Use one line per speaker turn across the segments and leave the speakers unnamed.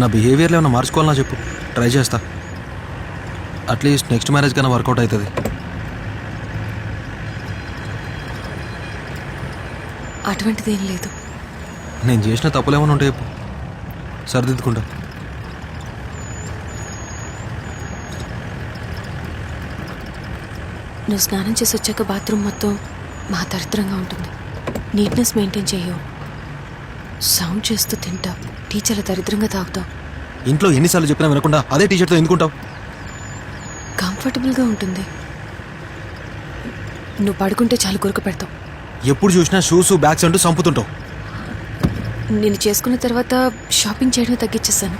నా బిహేవియర్లో ఏమైనా మార్చుకోవాలన్నా చెప్పు. ట్రై చేస్తా. అట్లీస్ట్ నెక్స్ట్ మ్యారేజ్ కన్నా వర్కౌట్ అవుతుంది
అటువంటిదేం లేదు.
నేను చేసిన తప్పులు ఏమైనా ఉంటే చెప్పు. సరిదిద్దుకుంటా.
నువ్వు స్నానం చేసి వచ్చాక బాత్రూమ్ మొత్తం మా దరిద్రంగా ఉంటుంది. నీట్నెస్ మెయింటైన్ చేయవు సౌండ్ చేస్తూ తింటావు టీచర్ల దరిద్రంగా తాగుతావు
ఇంట్లో ఎన్నిసార్లు చెప్పినా వినకుండా అదే టీషర్ట్తో ఎందుకుంటావు?
కంఫర్టబుల్గా ఉంటుంది. నువ్వు పడుకుంటే చాలు గురక పెడతావు.
ఎప్పుడు చూసినా షూస్ బ్యాగ్స్ అంటూ చంపుతుంటావు
నేను చేసుకున్న తర్వాత షాపింగ్ చేయడం తగ్గించేస్తాను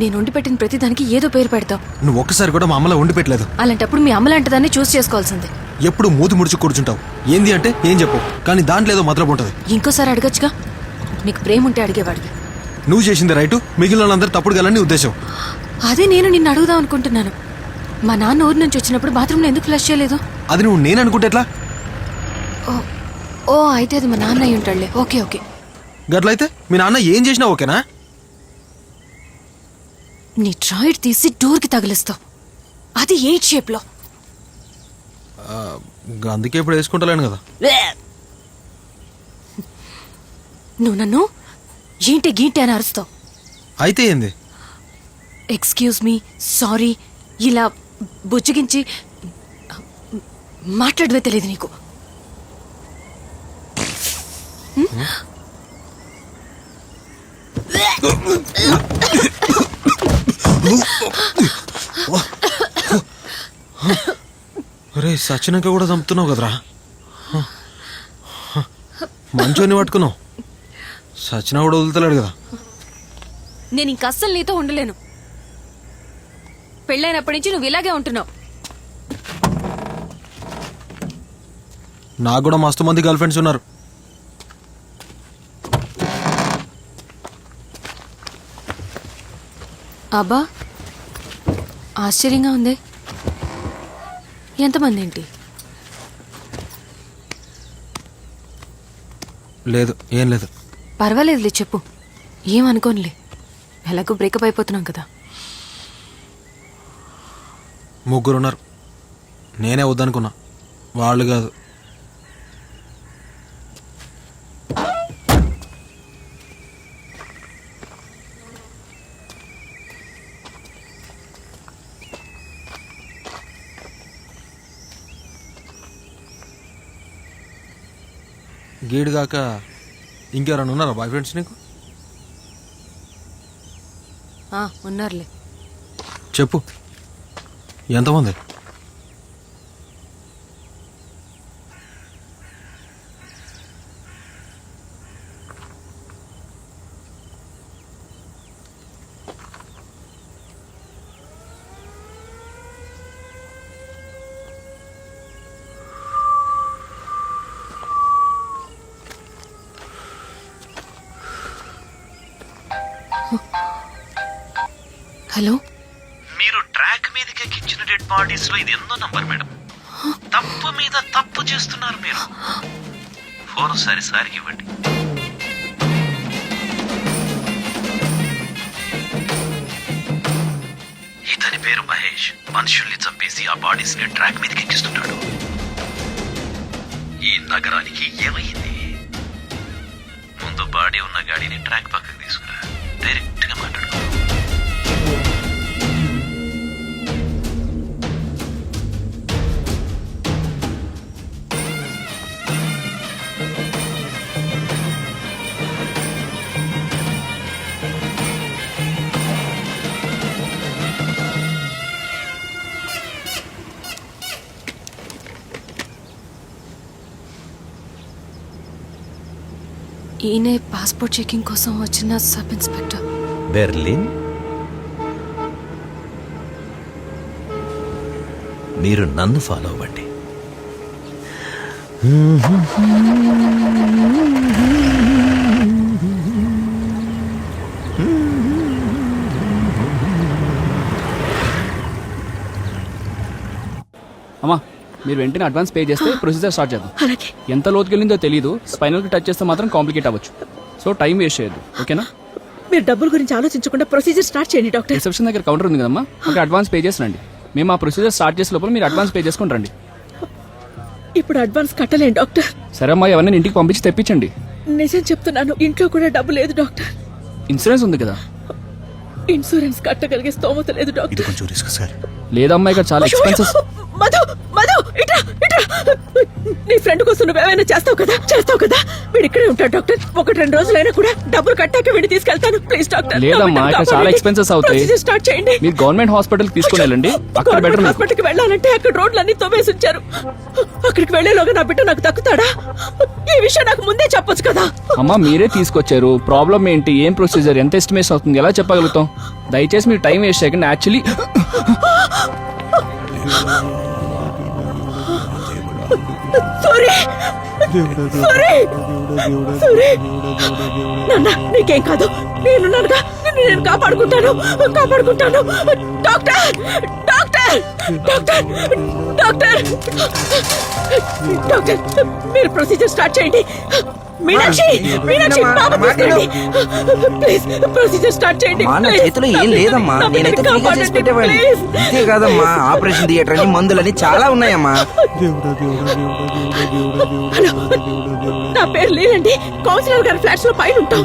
నేను వండి పెట్టిన ప్రతి దానికి ఏదో పేరు పెడతావు.
నువ్వు ఒక్కసారి కూడా మా అమ్మలో వండి పెట్టలేదు.
అలాంటప్పుడు మీ అమ్మలాంటిదాన్ని చూస్ చేసుకోవాల్సిందే.
ఎప్పుడు మూతి ముడిచి కూర్చుంటావు. ఏంది అంటే ఏం చెప్పు. కానీ దాంట్లో ఏదో మతలబు ఉంటుంది.
ఇంకోసారి అడగచ్చుగా? నీకు ప్రేమ ఉంటే అడిగేవాడివి.
నువ్వు చేసింది రైటు మిగిలిన వాళ్ళందరూ తప్పుడు గలని ఉద్దేశం.
అదే నేను నిన్ను అడుగుదాం అనుకుంటున్నాను. మా నాన్న ఊరి నుంచి వచ్చినప్పుడు బాత్రూంలో ఎందుకు ఫ్లష్ చేయలేదు?
అది నువ్వు నేను అనుకుంటే ఎట్లా?
ఓ ఓ అయితే అది మా నాన్న అయి ఉంటాడులే. Okay okay.
గట్లయితే మీ నాన్న ఏం చేసినా ఓకేనా?
నీ డ్రాయిడ్ తీసి డోర్కి తగిలిస్తావు. అది ఎయిట్ షేప్లో
అందుకే ఇప్పుడు వేసుకుంటలేను కదా.
నువ్వు నన్ను ఏంటి గీంటి అని అరుస్తావు?
అయితే ఏంది?
ఎక్స్క్యూజ్ మీ సారీ ఇలా బుజ్జగించి మాట్లాడవే తెలియదు నీకు.
రే సచ్చినాక కూడా చంపుతున్నావు కదరా? మంచోని పట్టుకున్నావు. సచినా కూడా వదులుతలేడు కదా.
నేను ఇంక అస్సలు నీతో ఉండలేను. పెళ్ళైనప్పటి నుంచి నువ్వు ఇలాగే ఉంటున్నావు.
నాకు కూడా మస్తు మంది గర్ల్ ఫ్రెండ్స్ ఉన్నారు.
అబ్బా ఆశ్చర్యంగా ఉంది. ఎంతమంది ఏంటి
లేదు ఏం లేదు.
పర్వాలేదులే చెప్పు. ఏమనుకోనులే. ఎలాగో బ్రేకప్ అయిపోతున్నాం కదా.
ముగ్గురు ఉన్నారు నేనే వద్దనుకున్నా. వాళ్ళు కాదు. గీడు కాక ఇంకెవరైనా ఉన్నారా బాయ్ ఫ్రెండ్స్ నీకు?
ఉన్నారులే.
చెప్పు. ఎంతమంది?
హలో?
మీరు ట్రాక్ మీదకి ఎక్కించిన డెడ్ బాడీస్లో ఇది ఎన్నో నంబర్ మేడం. తప్పు మీద తప్పు చేస్తున్నారు మీరు. ఫోన్ ఒకసారి సారికి ఇవ్వండి. ఇతని పేరు మహేష్. మనుషుల్ని చంపేసి ఆ బాడీస్ని ట్రాక్ మీదకి ఎక్కిస్తున్నాడు ఈ నగరానికి ఏమైంది? ముందు బాడీ ఉన్న గాడిని ట్రాక్ పక్కకు తీసుకురా. డైరెక్ట్
ఈయనే పాస్పోర్ట్ చెకింగ్ కోసం వచ్చిన సబ్ ఇన్స్పెక్టర్.
బెర్లిన్? మీరు నన్ను ఫాలో అవ్వండి.
అమ్మా మీరు వెంటనే అడ్వాన్స్ పే చేస్తే ప్రొసీజర్ స్టార్ట్ చేద్దాం.
అలాగే.
ఎంత లోతుకెళ్ళిందో తెలియదు స్పైనల్కి టచ్ చేస్తే మాత్రం కాంప్లికేట్ అవ్వచ్చు. సో టైం వేస్ట్ చేయొద్దు. ఓకేనా?
మీరు డబ్బుల గురించి ఆలోచించకుండా ప్రొసీజర్ స్టార్ట్ చేయండి డాక్టర్.
రిసెప్షన్ దగ్గర కౌంటర్ ఉంది కదమ్మా? అక్కడ అడ్వాన్స్ పే చేసి రండి మేము ఆ ప్రొసీజర్ స్టార్ట్ చేసే లోపల మీరు అడ్వాన్స్ పే చేసుకుని రండి.
ఇప్పుడు అడ్వాన్స్ కట్టలేను డాక్టర్.
సరే అమ్మా ఎవరిని ఇంటికి పంపించి తెప్పించండి.
నిజం చెప్తున్నాను ఇంట్లో కూడా డబ్బు లేదు డాక్టర్.
ఇన్సూరెన్స్ ఉంది కదా?
ఇన్సూరెన్స్ కట్టగలిగే స్తోమత లేదు డాక్టర్.
కొంచెం రిస్క్ సార్.
లేదమ్మా ఇక్కడ చాలా ఎక్స్పెన్సెస్
మధు మధు! ఇట్రా ఇట్రా. నీ ఫ్రెండ్ కోసం నువ్వేమైనా చేస్తావు కదా? చేస్తావు కదా? వీడు ఇక్కడే ఉంటాడు డాక్టర్. ఒకటి రెండు రోజులైనా కూడా డబ్బులు కట్టాక వీడిని తీసుకెళ్తాను. Please doctor.
లేదమ్మా, ఇక్కడ చాలా expenses అవుతాయి.
స్టార్ట్ చేయండి.
మీరు గవర్నమెంట్ హాస్పిటల్ తీసుకుని వెళ్ళండి అక్కడ బెటర్
హాస్పిటల్కి వెళ్ళాలంటే అక్కడ రోడ్లన్నీ తోమేసి ఉంచారు. అక్కడికి వెళ్ళేలోగా నా బిడ్డ నాకు దక్కుతాడా ఈ విషయం నాకు ముందే చెప్పొచ్చు కదా.
అమ్మా మీరే తీసుకొచ్చారు. ప్రాబ్లం ఏంటి? ఏం ప్రొసీజర్ ఎంత ఎస్టిమేషన్ అవుతుంది? ఎలా చెప్పగలుగుతాం? దయచేసి మీరు టైం వేస్ట్ చేయకండి. యాక్చువల్లీ
సూరి! సూరి! సూరి! నాన్న నీకేం కాదు. నేనున్నానుగా నేను కాపాడుకుంటాను. కాపాడుకుంటాను. Doctor! Doctor! Doctor! Doctor! Doctor మీరు ప్రొసీజర్ స్టార్ట్ చేయండి. మీనాక్షి! మీనాక్షి బాబు తీసుకురండి. ప్లీజ్ ప్రొసీజర్ స్టార్ట్ చేయండి.
మా. చేతిలో ఏం లేదమ్మా. నేనైతే ఫ్రీగా చేసి పెట్టేవాడిని.
please.
అంతే కాదమ్మా. ఆపరేషన్ థియేటర్ అని మందులని చాలా ఉన్నాయమ్మా.
నా పేరు లేనండి కౌన్సిలర్ గారి ఫ్లాట్స్లో పైన ఉంటాం.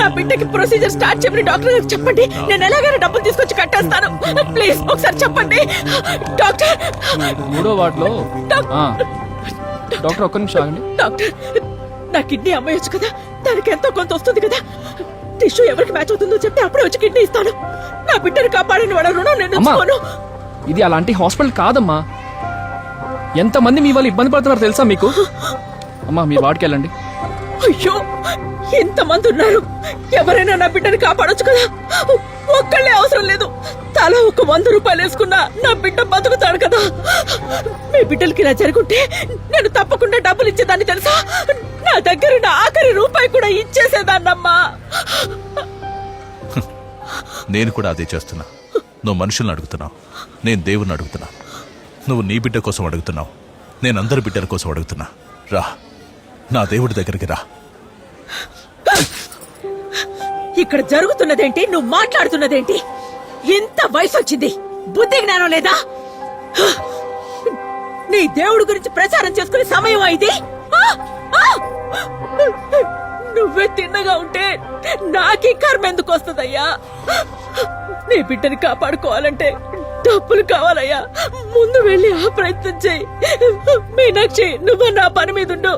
నా బిడ్డకి ప్రొసీజర్ స్టార్ట్ చెప్పండి డాక్టర్ గారికి చెప్పండి. నేను ఎలాగైనా డబ్బులు తీసుకొచ్చి కట్టేస్తాను. ప్లీజ్ ఒకసారి చెప్పండి. డాక్టర్.
మూడో వార్డులో డాక్టర్ ఒక్క నిమిషం ఆగండి.
డాక్టర్. నా కిడ్నీ అమ్మేయచ్చు కదా? దానికి ఎంతో కొంత వస్తుంది కదా? టిష్యూ ఎవరికి మ్యాచ్ అవుతుందో చెప్తే అప్పుడే వచ్చి కిడ్నీ ఇస్తాను. నా బిడ్డని కాపాడిన వాడు రుణం నేను
ఇది అలాంటి హాస్పిటల్ కాదమ్మా. ఎంతమంది మీ వాళ్ళు ఇబ్బంది పడుతున్నారు తెలుసా మీకు? అమ్మా మీ వాడికి వెళ్ళండి.
అయ్యో ఎంతమంది ఉన్నారు? ఎవరైనా నా బిడ్డని కాపాడొచ్చు కదా? ఒక్కళ్ళే అవసరం లేదు. తల ఒక వంద రూపాయలు వేసుకున్నా నా బిడ్డ బతుకుతాడు కదా. మీ బిడ్డలకి ఇలా జరుగుంటే నేను తప్పకుండా డబ్బులు ఇచ్చేదాన్ని తెలుసా? నా దగ్గర నా ఆఖరి రూపాయి కూడా ఇచ్చేసేదాన్నమ్మా.
నేను కూడా అదే చేస్తున్నా. నువ్వు మనుషుల్ని అడుగుతున్నావు. నేను దేవుణ్ణి అడుగుతున్నా. నువ్వు నీ బిడ్డ కోసం అడుగుతున్నావు. నేను అందరి బిడ్డల కోసం అడుగుతున్నా. రా. నా దేవుడి దగ్గరికి రా.
ఇక్కడ జరుగుతున్నదేంటి? నువ్వు మాట్లాడుతున్నదేంటి? ఎంత వయసు వచ్చింది బుద్ధి జ్ఞానం లేదా? నీ దేవుడి గురించి ప్రచారం చేసుకునే సమయం అయింది నువ్వే తిన్నగా ఉంటే నాకీ కర్మ ఎందుకు వస్తుందయ్యా? నీ బిడ్డని కాపాడుకోవాలంటే డబ్బులు కావాలయ్యా. ముందు వెళ్ళి ఆ ప్రయత్నం చేయి. మీనాక్షి నువ్వు నా పని మీద ఉండు.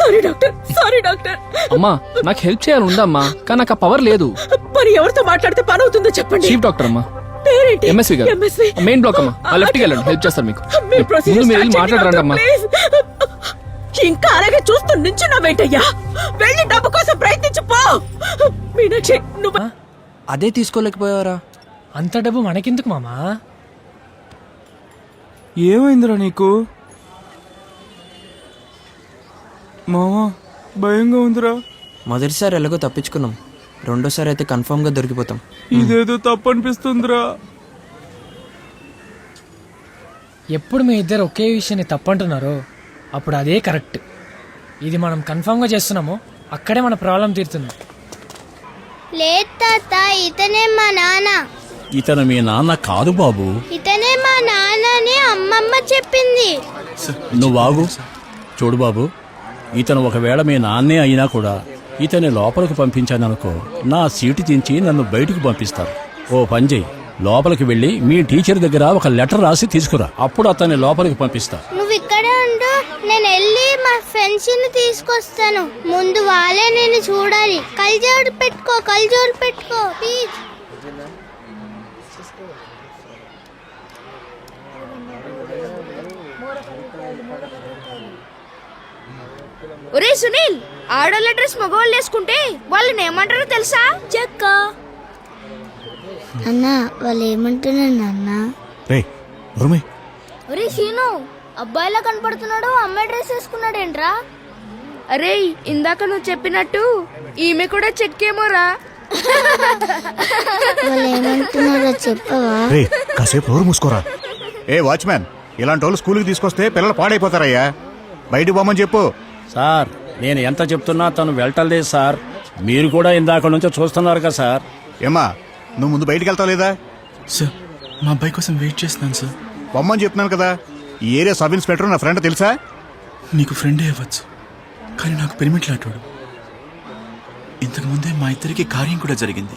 Sorry doctor. Sorry doctor.
అమ్మా నాకు హెల్ప్ చేయాలి ఉందమ్మా కానీ నాకు ఆ పవర్ లేదు.
మరి ఎవరితో మాట్లాడితే పని అవుతుందో చెప్పండి.
చీఫ్ డాక్టర్ అమ్మా.
పేరేంటి?
ఎంఎస్వి గారు.
MSV.
మెయిన్ బ్లాక్ అమ్మా. ఆ లెఫ్ట్కి వెళ్ళండి హెల్ప్ చేస్తారు మీకు. ముందు మీరు వెళ్ళి మాట్లాడరండి అమ్మా.
ఇంకా అలాగే చూస్తూ నించున్నావేంటయ్యా? వెళ్ళి డబ్బు కోసం ప్రయత్నించు పో. మీనాక్షి నువ్వు
అదే తీసుకోలేకపోయావరా?
అంత డబ్బు మనకెందుకు మామా?
ఏమైందిరా నీకు? మామా భయంగా ఉందిరా.
మొదటిసారి ఎలాగో తప్పించుకున్నాం. రెండోసారి అయితే కన్ఫర్మ్గా దొరికిపోతాం
ఇదేదో తప్పు అనిపిస్తుందిరా
ఎప్పుడు మీ ఇద్దరు ఒకే విషయాన్ని తప్పంటున్నారో అప్పుడు అదే కరెక్ట్. ఇది మనం కన్ఫామ్గా చేస్తున్నామో అక్కడే మన ప్రాబ్లం తీరుతుంది.
లేదు తాత ఇతనే మా నాన్న.
ఇతను మీ నాన్న కాదు బాబు.
ఇతనే మా నాన్న అని అమ్మమ్మ చెప్పింది.
నువ్వు ఆగు. చూడు బాబు ఇతను ఒకవేళ మీ నాన్నే అయినా కూడా ఇతని లోపలికి పంపించాననుకో నా సీటు దించి నన్ను బయటికి పంపిస్తారు. ఓ పని చెయ్యి లోపలికి వెళ్ళి మీ టీచర్ దగ్గర ఒక లెటర్ రాసి తీసుకురా. అప్పుడు అతన్ని లోపలికి పంపిస్తా.
నువ్వు ఇక్కడే ఉండు నేను వెళ్ళి మా ఫ్రెండ్స్ని తీసుకొస్తాను. ముందు వాళ్ళే నేను చూడాలి. కల్జోడు పెట్టుకో కల్జోడు పెట్టుకో ప్లీజ్
ఒరే సునీల్ ఆడోళ్ళ డ్రెస్ మగవాళ్ళు వేసుకుంటే వాళ్ళని ఏమంటారో తెలుసా? చెక్క.
అన్న వాళ్ళు ఏమంటున్నారు అన్న
రే ఉరుమే
ఒరే సీను అబ్బాయిలా కనపడుతున్నాడు అమ్మాయి డ్రెస్ వేసుకున్నాడేంట్రా?
అరే ఇందాక నువ్వు చెప్పినట్టు ఈమె కూడా చెక్కేమోరా.
వాళ్ళు ఏమంటున్నారో చెప్పవా?
రే కాసేపు నోరు మూసుకోరా. ఏ వాచ్మ్యాన్ ఇలాంటి వాళ్ళు స్కూల్కి తీసుకొస్తే పిల్లలు పాడైపోతారయ్యా. బయటికి పోమని చెప్పు.
సార్ నేను ఎంత చెప్తున్నా తను వెళ్ళటలేదు సార్. మీరు కూడా ఇందాక నుంచి చూస్తున్నారు కదా సార్.
ఏమ్మా నువ్వు ముందు బయటికి వెళ్తావు లేదా?
సార్ మా అబ్బాయి కోసం వెయిట్ చేస్తున్నాను సార్.
పొమ్మని చెప్తున్నాను కదా ఈ ఏరియా సబ్ ఇన్స్పెక్టర్ నా ఫ్రెండ్ తెలుసా?
నీకు ఫ్రెండే అవ్వచ్చు కానీ నాకు పెరిమిట్లాటోడు ఇంతకు ముందే మా ఇద్దరికి కార్యం కూడా జరిగింది.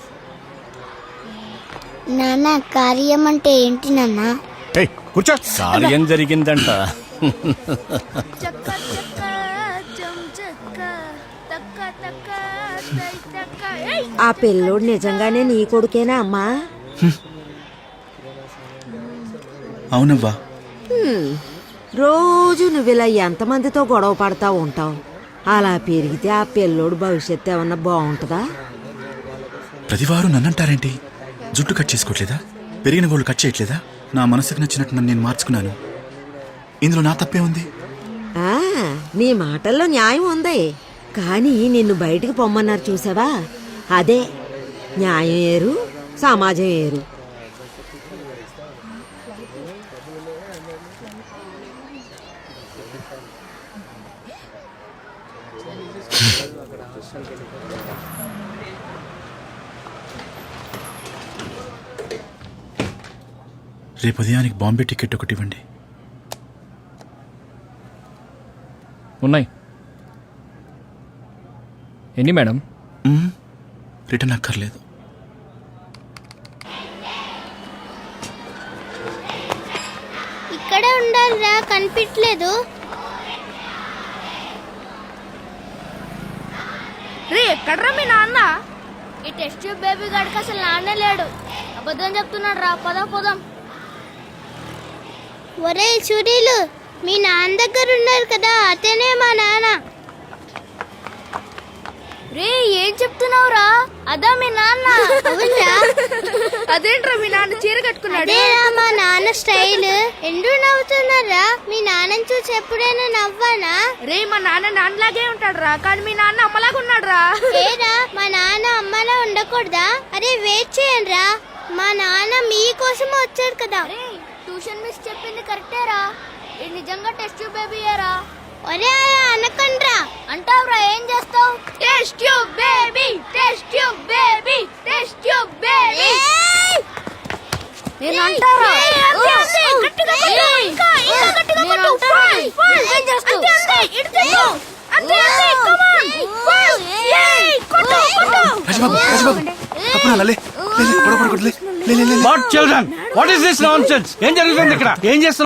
నాన్న కార్యం అంటే ఏంటి నాన్న?
ఏయ్ కూర్చో.
కార్యం జరిగిందంట.
ఆ పిల్లోడు నిజంగానే నీ కొడుకేనా అమ్మా?
అవునవ్వా.
రోజు నువ్వు ఇలా ఎంతమందితో గొడవ పడతా ఉంటావు? అలా పెరిగితే ఆ పిల్లోడు భవిష్యత్తు ఏమన్నా బాగుంటుందా?
ప్రతివారు నన్నంటారేంటి? జుట్టు కట్ చేసుకోవట్లేదా? పెరిగిన గోళ్ళు కట్ చేయట్లేదా? నా మనసుకు నచ్చినట్టు నన్ను నేను మార్చుకున్నాను. ఇందులో నా తప్పే ఉంది?
నీ మాటల్లో న్యాయం ఉంది. కానీ నిన్ను బయటికి పొమ్మన్నారు చూసావా? అదే న్యాయం ఏరు సమాజం ఏరు.
రేపు ఉదయానికి బాంబే టికెట్ ఒకటి ఇవ్వండి.
ఉన్నాయి. ఎన్ని మేడం.
రిటర్న్ అక్కర్లేదు.
ఇక్కడే ఉండాలిరా కనిపించలేదు
రే ఎక్కడ్రా మీ నాన్న? ఈ టెస్ట్ ట్యూబ్ బేబీ గడికి అసలు నాన్నే లేడు. అబద్ధం చెప్తున్నాడు రా పదం పదం.
ఒరే సునీలు మీ నాన్న దగ్గర ఉన్నారు కదా అతనే మా నాన్న.
రే ఏం చెప్తున్నావురా? అదా మీ నాన్న. అదేంట్రా మీ నాన్న చీర కట్టుకున్నాడు?
అదేరా మా నాన్న స్టైల్. ఎందుకు నవ్వుతున్నారా? మీ నాన్నని చూసి ఎప్పుడైనా నవ్వానా?
రే మా నాన్న నాన్నలాగే ఉంటాడు రా కానీ మీ నాన్న అమ్మలాగా ఉన్నాడు రా
ఏరా మా నాన్న అమ్మలా ఉండకూడదా? అరే వెయిట్ చేయండి రా మా నాన్న మీకోసం వచ్చాడు కదా.
ట్యూషన్ మిస్ చెప్పింది కరెక్టే రా. ఇది నిజంగా టెస్ట్ ట్యూబ్ బేబీ రా
ఒరే అనకండ్రా.
అంటావురా ఏం చేస్తావు? Test tube baby test tube baby test tube baby. నేను అంటారా.
What children what is this ఏం జరుగుతుంది ఇక్కడ? ఏం చేస్తున్నారు?